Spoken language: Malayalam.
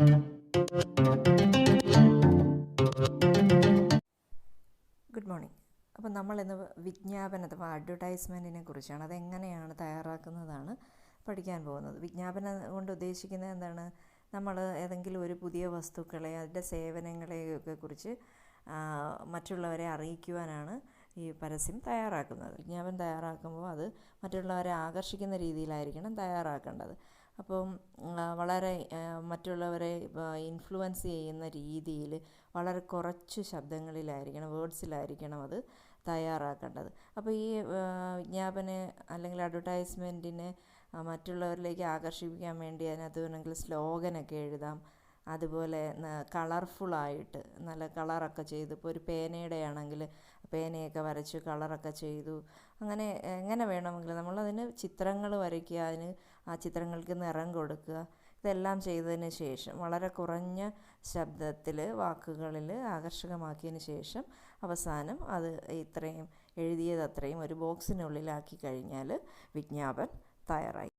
ഗുഡ് മോർണിംഗ് അപ്പോൾ നമ്മളിന്ന് വിജ്ഞാപനം അഥവാ അഡ്വർടൈസ്മെന്റിനെ കുറിച്ചാണ്. അതെങ്ങനെയാണ് തയ്യാറാക്കുന്നതാണ് പഠിക്കാൻ പോകുന്നത്. വിജ്ഞാപനം കൊണ്ട് ഉദ്ദേശിക്കുന്നത് എന്താണ്? നമ്മൾ ഏതെങ്കിലും ഒരു പുതിയ വസ്തുക്കളെ അതിന്റെ സേവനങ്ങളെയൊക്കെ കുറിച്ച് മറ്റുള്ളവരെ അറിയിക്കുവാനാണ് ഈ പരസ്യം തയ്യാറാക്കുന്നത്. വിജ്ഞാപനം തയ്യാറാക്കുമ്പോൾ അത് മറ്റുള്ളവരെ ആകർഷിക്കുന്ന രീതിയിലായിരിക്കണം തയ്യാറാക്കേണ്ടത്. അപ്പം വളരെ മറ്റുള്ളവരെ ഇൻഫ്ലുവൻസ് ചെയ്യുന്ന രീതിയിൽ വളരെ കുറച്ച് ശബ്ദങ്ങളിലായിരിക്കണം വേർഡ്സിലായിരിക്കണം അത് തയ്യാറാക്കേണ്ടത്. അപ്പോൾ ഈ വിജ്ഞാപന അല്ലെങ്കിൽ അഡ്വർടൈസ്മെന്റിനെ മറ്റുള്ളവരിലേക്ക് ആകർഷിപ്പിക്കാൻ വേണ്ടി അതിനകത്ത് വേണമെങ്കിൽ സ്ലോഗനൊക്കെ എഴുതാം. അതുപോലെ കളർഫുള്ളായിട്ട് നല്ല കളറൊക്കെ ചെയ്തു. ഇപ്പോൾ ഒരു പേനയുടെ ആണെങ്കിൽ പേനയൊക്കെ വരച്ച് കളറൊക്കെ ചെയ്തു. അങ്ങനെ എങ്ങനെ വേണമെങ്കിലും നമ്മളതിന് ചിത്രങ്ങൾ വരയ്ക്കുക അതിന് ആ ചിത്രങ്ങൾക്ക് നിറം കൊടുക്കുക ഇതെല്ലാം ചെയ്തതിന് ശേഷം വളരെ കുറഞ്ഞ ശബ്ദത്തിൽ വാക്കുകളിൽ ആകർഷകമാക്കിയതിന് ശേഷം അവസാനം അത് ഇത്രയും എഴുതിയത് അത്രയും ഒരു ബോക്സിനുള്ളിലാക്കി കഴിഞ്ഞാൽ വിജ്ഞാപൻ തയ്യാറായി.